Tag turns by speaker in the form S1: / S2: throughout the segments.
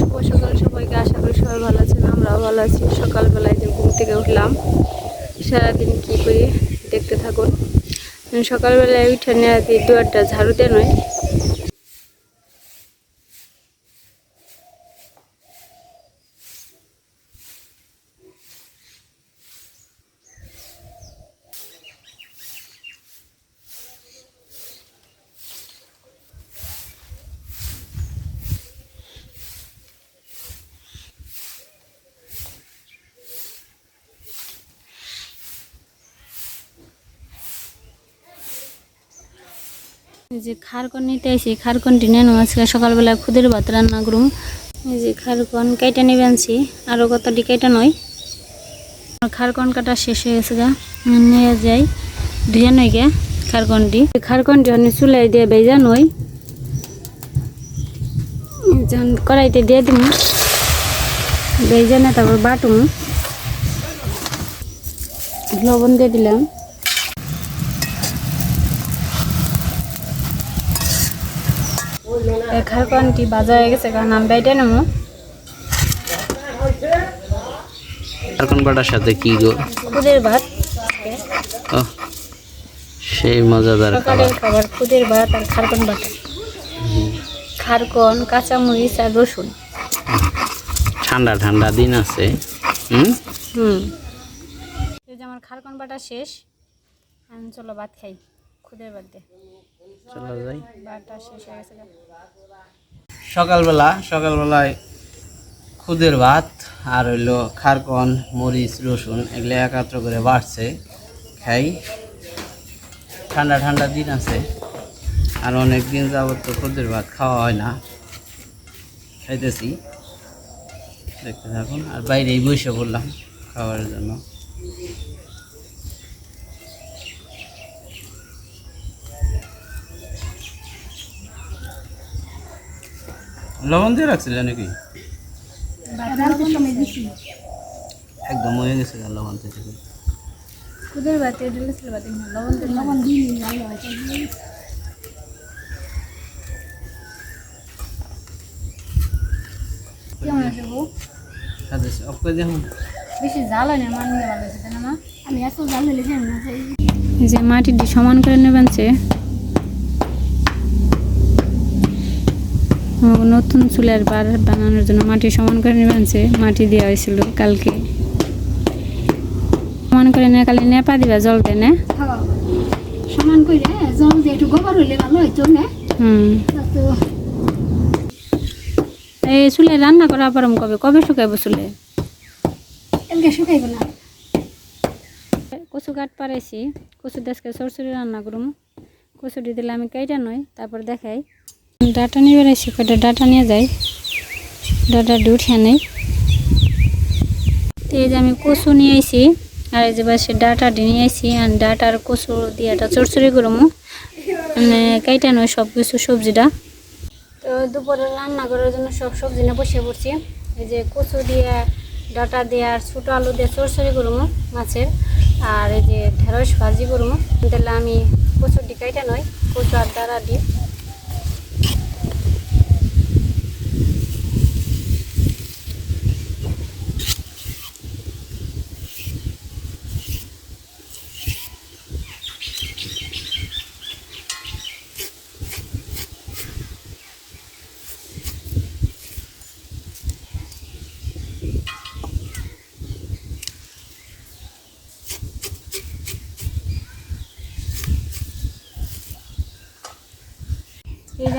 S1: শুভ সকাল। সবাইকে আশা করি সবাই ভালো আছেন, আমরাও ভালো আছি। সকালবেলায় যে ঘুম থেকে উঠলাম, সারাদিন কী করি দেখতে থাকুন। সকালবেলায় উঠে আর কি দুয়ারটা ঝাড়ু দিয়ে নয় যে খারকন নিতে আসি, খারকনটি নেন আজকে সকালবেলা খুদের ভাত রান্না করুম। এই যে খারকন কেটে নিবে আনছি আরও কতটি কেটে নয়। খারকন কাটা শেষ হয়ে গেছে গা, নিয়ে যাই ধুয়ে নই গে খারকনটি। খারকনটি অনেক চুলাই দিয়ে বেজা নই কড়াইতে দিয়ে দিম। বেজা না তারপর বাটুম। লবণ দিয়ে দিলাম। খারকনটি বাজা হয়ে গেছে কারণ আমি বাইটে নেব।
S2: এখন বাটার সাথে কি গো?
S1: খুদের ভাত।
S2: সেই মজাদার
S1: সকালের
S2: খাবার।
S1: খুদের ভাত আর খারকন ভাত। খারকন কাঁচামরিচ আর রসুন।
S2: ঠান্ডা ঠান্ডা দিন আছে। হুম?
S1: হুম। আমার খারকন বাটা শেষ আমি চলো ভাত খাই খুদের ভাত দিয়ে
S2: চলো যাই। সকালবেলা সকালবেলায় খুদের ভাত আর হইল খারকন মরিচ রসুন এগুলো একাত্র করে বাড়ছে খাই। ঠান্ডা ঠান্ডা দিন আছে আর অনেক দিন যাবত তো খুদের ভাত খাওয়া হয় না। খাইতেছি। দেখতে থাকুন আর বাইরেই বসে পড়লাম খাওয়ার জন্য। লবণ দিয়ে রাখছিল নাকি? একদম হয়ে গেছে লবণ থেকে।
S1: খুদের ভাতে ঢেলেছিল ভাতে লবণ লবণ দিই কেমন আছে বউ?
S2: অফ করে দেখুন
S1: বেশি জাল হয় না মান নিয়ে ভালো আছে তাই না আমি এত জাল হলে যে মাটিটি সমান করে নেবেন সে নতুন চুলের বার বানানোর জন্য মাটি সমান করে নেবেন সে মাটি দেওয়া হয়েছিল কালকে। সমান করে নে কালি নেপা দিবা জল দেয় না?
S3: সমান করে জল দিয়ে একটু গোবর হইলে ভালো হইতো না?
S1: হুম। এই চুলে রান্না করা পারম কবে? কবে শুকাইব চুলে?
S3: এলকে শুকাইব না।
S1: কচু কাঠ পারাইছি কচু দেশকে সরসরি রান্না করুম। কচুটি দিলে আমি কেইটা নয় তারপর দেখাই। ডাটা নিয়ে বেড়াইছি, কয়টা ডাটা নিয়ে যাই? ডাটা উঠিয়ে নেই। এই যে আমি কচু নিয়ে আইছি, আর এই যে বাসে ডাটা নিয়ে আইছি, আর ডাটা আর কচু দিয়ে একটা চরচড়ি করব মানে কেইটা নয়, সব কিছু সবজিটা। তো দুপুরে রান্না করার জন্য সব সবজি নিয়ে বসে পড়ছি। এই যে কচু দিয়ে, ডাটা দিয়ে, আর ছোটো আলু দিয়ে চরচড়ি করব মাছের। আর এই যে ঢেঁড়স ভাজি করব তাহলে আমি কচুর ডিকাইটা নয়, কচু আর ডাটা দিই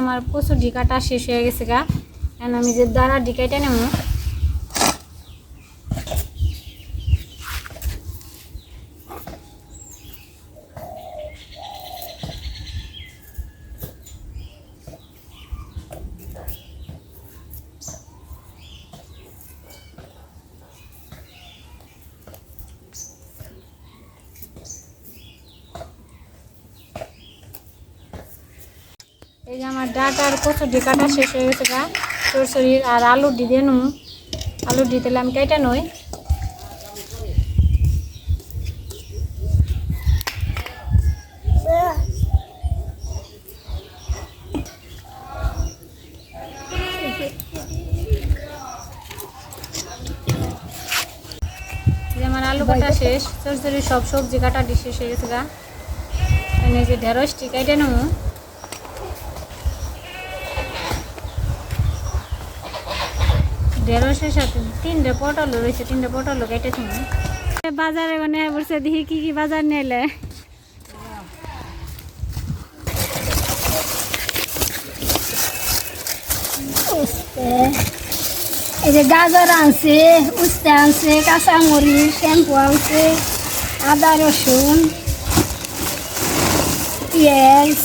S1: আমার প্রচুর ঢিকাটা শেষ হয়ে গেছে গা। এখন আমি যে দ্বারা ডিকাইটা নেব এই যে আমার ডাটা আর কচুর ডি কাটা শেষ হয়ে গেছে গা। সরসরির ইয়ে আর আলু ডি দিয়ে নু আলু ডি দিলে আমি কেটে নই। আমার আলু কাটা শেষ। সরসরি ইয়ে সব সবজি কাটা ডি শেষ হয়ে গেছে গা। যে ঢেঁড়সটি টিকাইটা নেব। ঢেঁড়সের সাথে তিনটে পটল রয়েছে তিনটে পটল কেটে বাজারে মানে বলছে দেখি কি কি বাজার নিলে।
S3: এই যে গাজর আনছে উস্তে আনছে কাঁচামরিচ শ্যাম্পু আনছে আদা রসুন পেঁয়াজ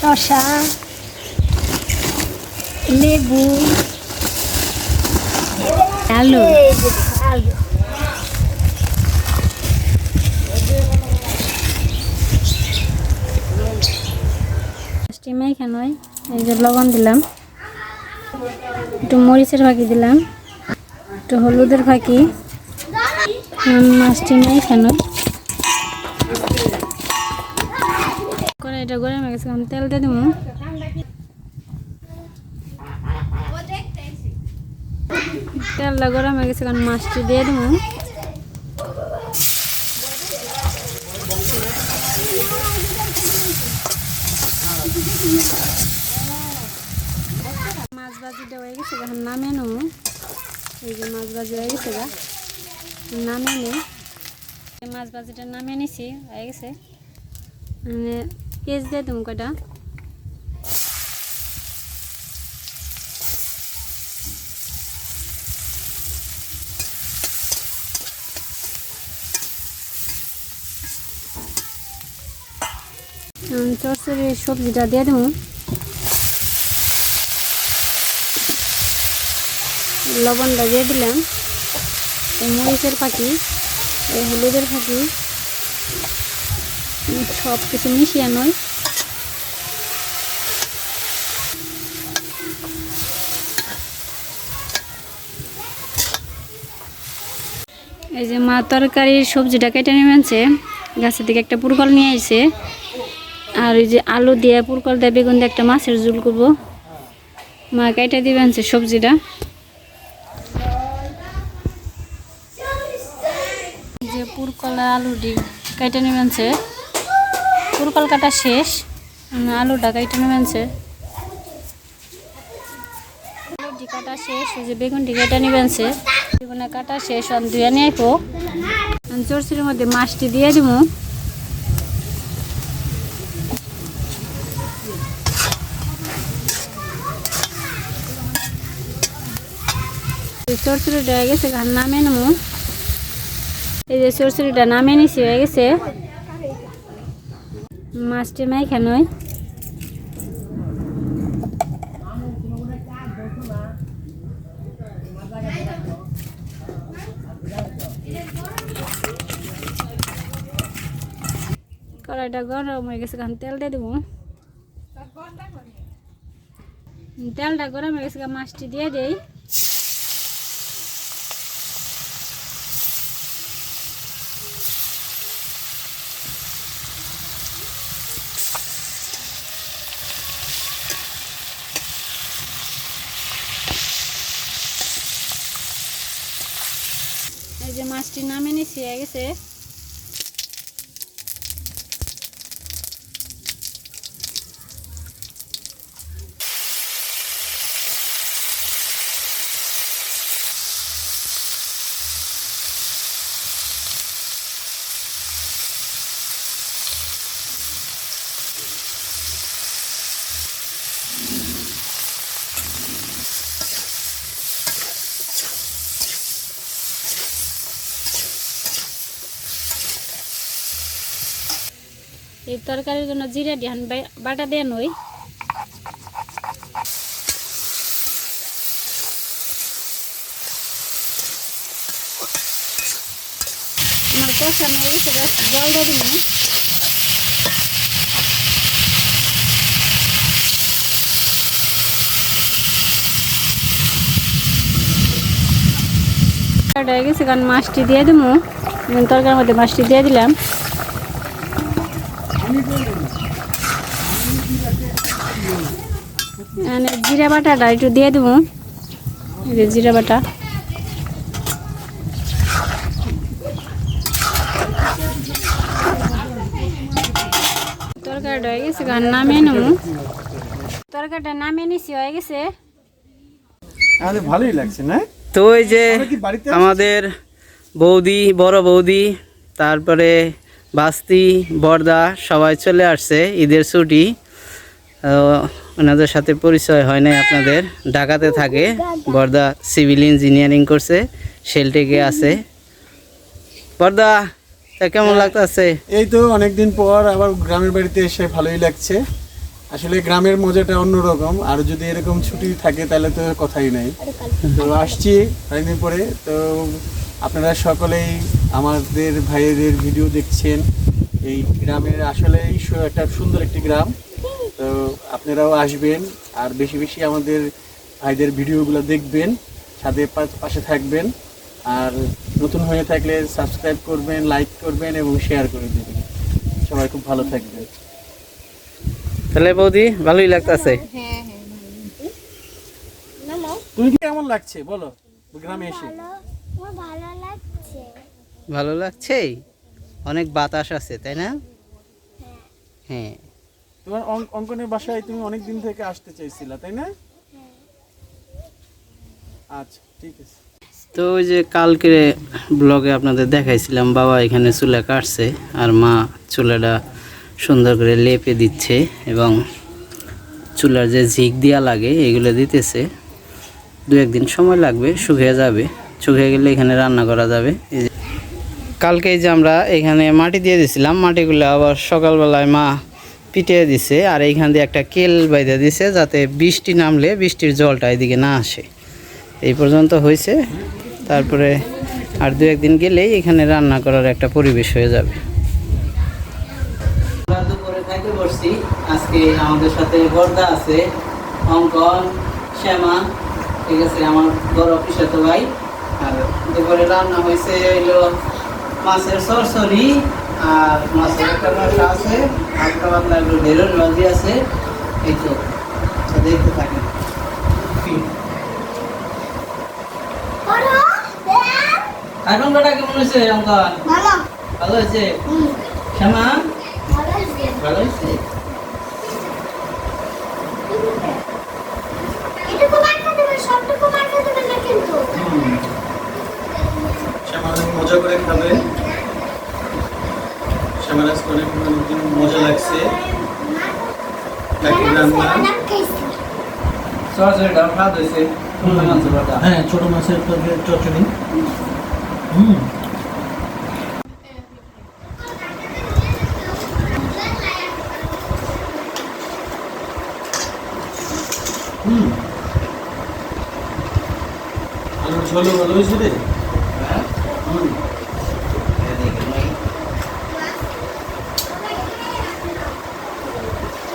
S3: শসা। লেবু।
S1: আলু।
S3: আলু।
S1: স্টিমে এই যে লবণ দিলাম। একটু মরিচের ফাঁকি দিলাম। একটু হলুদের ফাঁকি। মাছটি নেই এখানে। হয়ে গেছে তেল দিয়ে দেবো তেলটা গরম হয়ে গেছে এখন মাছটি দিয়ে দেবো। মাছ ভাজিটা হয়ে গেছে, এখন নামে নেব। এই যে মাছ ভাজি হয়ে গেছে গা। নামে নে মাছ ভাজিটা নামে নিছি, হয়ে গেছে। মানে পেঁয়াজ দিয়ে দেবো কটা চরচরি সবজিটা দিয়ে দেবো। লবণটা দিয়ে দিলাম। এই মরিচের পাখি এই হলুদের পাখি সব কিছু মিশিয়ে নয়। এই যে মা তরকারির সবজিটা কেটে নেমেছে গাছের দিকে একটা পুরকল নিয়ে আসছে আর ওই যে আলু দিয়ে পুরকল দিয়ে বেগুন দিয়ে একটা মাছের ঝুল করব। মা কেটে দিবেন সবজিটা। এই যে পুরকলা আলুটি কেটে নেবেনছে পুরকল কাটা শেষ। আলুটা কেটে নেবেনছে আলুটি কাটা শেষ ওই যে বেগুনটি কেটে নেবেনছে বেগুনে কাটা শেষ অন ধুয়ে নিয়ে চরচির মধ্যে মাছটি দিয়ে দিব চরচুরিটা হয়ে গেছে ঘান নামে নেব এই যে সরষরিটা নামে নিছি, হয়ে গেছে। মাছটি মাই খানই কড়াইটা গরম হয়ে গেছে এখন তেল দিয়ে দেবো। তেলটা গরম হয়ে গেছে মাছটি দিয়ে দেই এই যে মাছটি নিছি গেছে। এই তরকারির জন্য জিরা দিহান বাটা দেন ওই আমার জল দিয়ে কারণ মাছটি দিয়ে দেবো তরকারির মধ্যে মাছটি দিয়ে দিলাম। মানে জিরা বাটাটা একটু দিয়ে দেবো। জিরা বাটা। তরকারিটা হয়ে গেছে গান নামিয়ে নেব। তরকারিটা নামিয়ে নিছি হয়ে গেছে।
S4: ভালোই লাগছে না?
S2: তো ওই যে আমাদের বৌদি বড় বৌদি তারপরে বাস্তি, বর্দা, সবাই চলে আসছে, ঈদের ছুটি। ওনাদের সাথে পরিচয় হয় নাই আপনাদের। ঢাকাতে থাকে, বর্দা সিভিল ইঞ্জিনিয়ারিং করছে, শেলটেকে আছে। বর্দা, তা কেমন লাগতেছে?
S4: এই তো অনেকদিন পর আবার গ্রামের বাড়িতে এসে ভালোই লাগছে। আসলে গ্রামের মজাটা অন্যরকম, আর যদি এরকম ছুটি থাকে তাহলে তো কথাই নাই। তো আসছি অনেকদিন পরে, তো আপনারা সকলেই আমাদের ভাইয়েদের ভিডিও দেখছেন। এই গ্রামের আসলেই সু- একটা সুন্দর একটি গ্রাম। তো আপনারাও আসবেন আর বেশি বেশি আমাদের ভাইদের ভিডিওগুলো দেখবেন সাথে পাশে থাকবেন। আর নতুন হয়ে থাকলে সাবস্ক্রাইব করবেন লাইক করবেন এবং শেয়ার করে দেবেন। সবাই খুব ভালো থাকবে
S2: তাহলে বৌদি ভালোই লাগতেছে।
S4: তুমি কি কেমন লাগছে? বলো গ্রামে এসে।
S2: ভালো লাগছে। অনেক বাতাস আছে তাই না? হ্যাঁ।
S4: তোমার অঙ্কনের বাসায় তুমি অনেক দিন থেকে আসতে চাইছিলা তাই না? আচ্ছা ঠিক আছে।
S2: তো ওই যে কালকে ব্লগে আপনাদের দেখাইছিলাম বাবা এখানে চুলা কাটছে আর মা চুলাটা সুন্দর করে লেপে দিচ্ছে এবং চুলার যে ঝিক দেওয়া লাগে এগুলো দিতেছে। দু একদিন সময় লাগবে শুকিয়ে যাবে। শুকিয়ে গেলে এখানে রান্না করা যাবে। এই যে কালকে যে আমরা এখানে মাটি দিয়ে দিছিলাম, মাটিগুলো আবার সকালবেলায় মা পিটিয়ে দিছে আর এইখান দিয়ে একটা কেল বাইদে দিছে যাতে বৃষ্টি নামলে বৃষ্টির জলটা এদিকে না আসে। এই পর্যন্ত হয়েছে। তারপরে আর দু একদিন গেলেই এখানে রান্না করার একটা পরিবেশ হয়ে যাবে। আজকে আমাদের সাথে বর্দা আছে, অঙ্কন, শ্যামা। ঠিক আছে, আমার বড় অফিসে তো ভাই। আর দুপুরে রান্না হয়েছে হইল মাছের সরসরি আর মাছের একটা রসা আছে হালকা পাতলা একটু ভাজি আছে এই তো। দেখতে থাকেন। এখন কটা কেমন হয়েছে অঙ্কন? ভালো। হয়েছে? শ্যামা? ভালো হয়েছে।
S4: মজা করে খাবে শ্যামার আজকে অনেক অনেকদিন মজা লাগছে নাকি রান্না
S2: সরসরিটা স্বাদ হয়েছে সুন্দর মাছের বাটা।
S4: হ্যাঁ ছোট মাছের চচ্চড়ি। হুম। হুম। ঝোলও ভালো হয়েছে রে
S2: হ্যাঁ?
S4: হুম
S2: এদিকে নয়।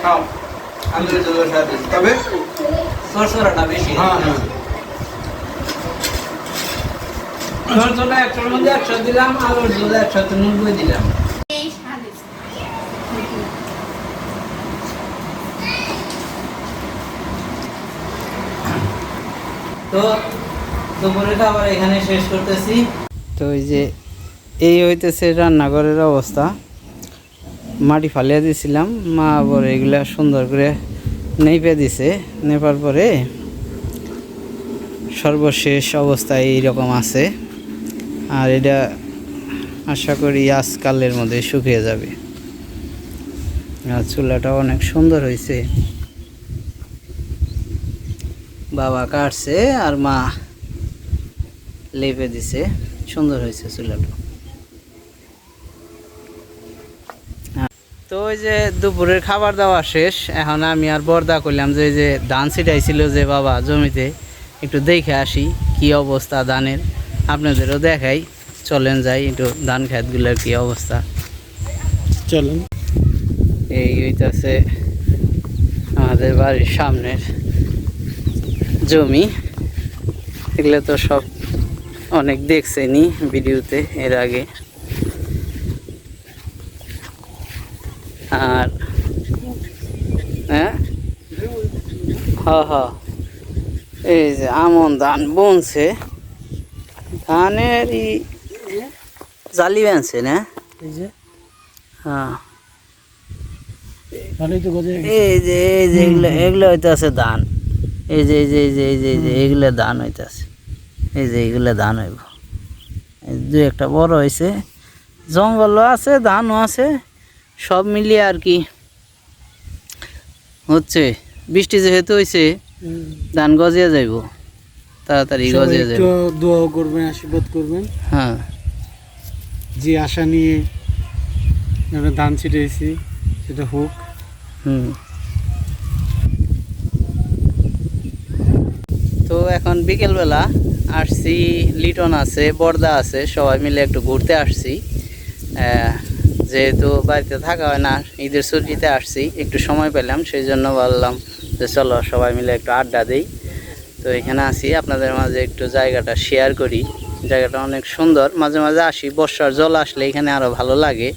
S2: খাও। আলুর ঝোল স্বাদ হয়েছে। তবে সরসরাটা বেশি
S4: হ্যাঁ হ্যাঁ
S2: সরসরা তো দুপুরের এই যে, এই হইতেছে রান্নাঘরের অবস্থা। মাটি ফালিয়ে দিয়েছিলাম মা আবার এগুলা সুন্দর করে নেপে দিছে, নেপার পরে সর্বশেষ অবস্থায় এইরকম আছে। আর এটা আশা করি আজকালের মধ্যে শুকিয়ে যাবে। আর চুলাটা অনেক সুন্দর হয়েছে। বাবা কাটছে আর মা লেপে দিছে। সুন্দর হয়েছে চুলাটা। তো ওই যে দুপুরের খাবার দাওয়া শেষ। এখন আমি আর বর্দা করলাম যে যে ধান ছিটাইছিল যে বাবা জমিতে। একটু দেখে আসি কি অবস্থা ধানের। আপনাদেরও দেখাই। চলেন যাই একটু ধান খেতগুলোর কি অবস্থা।
S4: চলেন।
S2: এই হইতাছে আমাদের বাড়ির সামনের জমি। এগুলো তো সব অনেক দেখছেনি ভিডিওতে এর আগে। আর হ্যাঁ? হ হ। এই যে আমন ধান বনছে। ধানের জালি বানছে না?
S4: এই যে।
S2: হ্যাঁ।
S4: ভালোই তো গজে
S2: এই যে এই যে এগুলো এগুলো হইতেছে ধান। এই যে এই যে এই যে এই যে এই যে এইগুলো ধান হইতেছে। এই যে ধান হইব। দু একটা বড় হয়েছে জঙ্গলও আছে ধানও আছে। সব মিলিয়ে আর কি হচ্ছে। বৃষ্টি যেহেতু হয়েছে ধান গজিয়ে যাইব। তাড়াতাড়ি গজিয়ে যাইব।
S4: দোয়া করবেন আশীর্বাদ করবেন।
S2: হ্যাঁ।
S4: যে আশা নিয়ে আমরা ধান ছিটেছি সেটা হোক।
S2: হুম। তো এখন বিকেলবেলা আসছি লিটন আছে বর্দা আছে সবাই মিলে একটু ঘুরতে আসছি। যেহেতু বাড়িতে থাকা হয় না ঈদের ছুটিতে আসছি একটু সময় পেলাম সেই জন্য বললাম যে চলো সবাই মিলে একটু আড্ডা দিই। তো এখানে আসি আপনাদের মাঝে একটু জায়গাটা শেয়ার করি। জায়গাটা অনেক সুন্দর, মাঝে মাঝে আসি, বর্ষার জল আসলে এখানে আরও ভালো লাগে।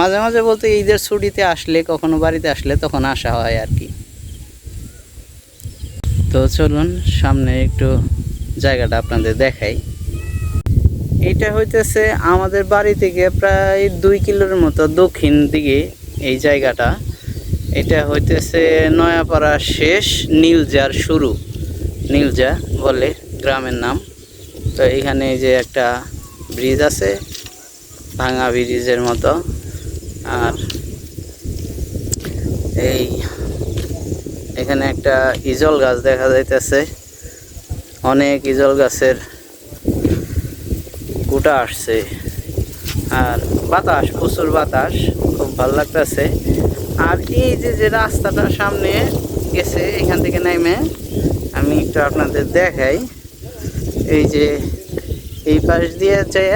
S2: মাঝে মাঝে বলতে ঈদের ছুটিতে আসলে, কখনো বাড়িতে আসলে তখন আসা হয় আর কি তো চলুন, সামনে একটু জায়গাটা আপনাদের দেখাই। এটা হইতেছে আমাদের বাড়ি থেকে প্রায় দুই কিলোর মতো দক্ষিণ দিকে এই জায়গাটা। এটা হইতেছে নয়াপাড়া শেষ, নীলজার শুরু। নীলজা বলে গ্রামের নাম। তো এখানে যে একটা ব্রিজ আছে, ভাঙা ব্রিজের মতো। আর এই এখানে একটা ইজল গাছ দেখা যাইতেছে। অনেক ইজল গাছের গোটা আসছে। আর বাতাস, প্রচুর বাতাস, খুব ভালো লাগতেছে। আর এই যে যে রাস্তাটা সামনে গেছে, এখান থেকে নেমে, আমি একটু আপনাদের দেখাই। এই যে, এই পাশ দিয়ে যায়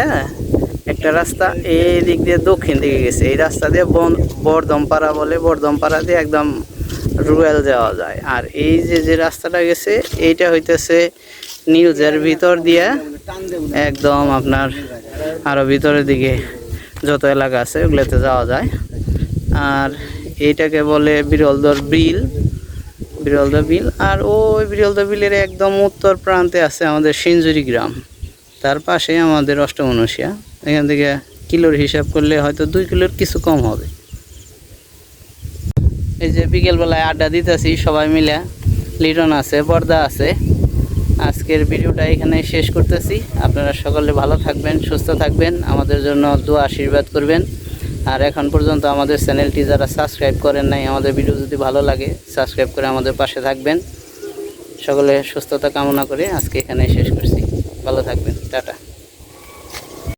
S2: একটা রাস্তা এই দিক দিয়ে দক্ষিণ দিকে গেছে। এই রাস্তা দিয়ে বন বর্ধমপাড়া বলে, বর্ধমপাড়া দিয়ে একদম রুয়েল যাওয়া যায়। আর এই যে যে রাস্তাটা গেছে, এইটা হইতেছে নিউজের ভিতর দিয়ে একদম আপনার আরও ভিতরের দিকে যত এলাকা আছে, ওগুলোতে যাওয়া যায়। আর এইটাকে বলে বিরলদর বিল বিরলদা বিল। আর ওই বিরলদা বিলের একদম উত্তর প্রান্তে আছে আমাদের সিঞ্জুরি গ্রাম। তার পাশে আমাদের অষ্টমনসিয়া। এখান থেকে কিলোর হিসাব করলে হয়তো দুই কিলোর কিছু কম হবে। এই যে বিকেলবেলায় আড্ডা দিতেছি সবাই মিলে। লিটন আছে পর্দা আছে। আজকের ভিডিওটা এখানে শেষ করতেছি। আপনারা সকলে ভালো থাকবেন, সুস্থ থাকবেন। আমাদের জন্য দোয়া আশীর্বাদ করবেন। আর এখন পর্যন্ত আমাদের চ্যানেলটি যারা সাবস্ক্রাইব করেন নাই, আমাদের ভিডিও যদি ভালো লাগে, সাবস্ক্রাইব করে আমাদের পাশে থাকবেন। সকলে সুস্থতা কামনা করে আজকে এখানে শেষ করছি। ভালো থাকবেন। টাটা।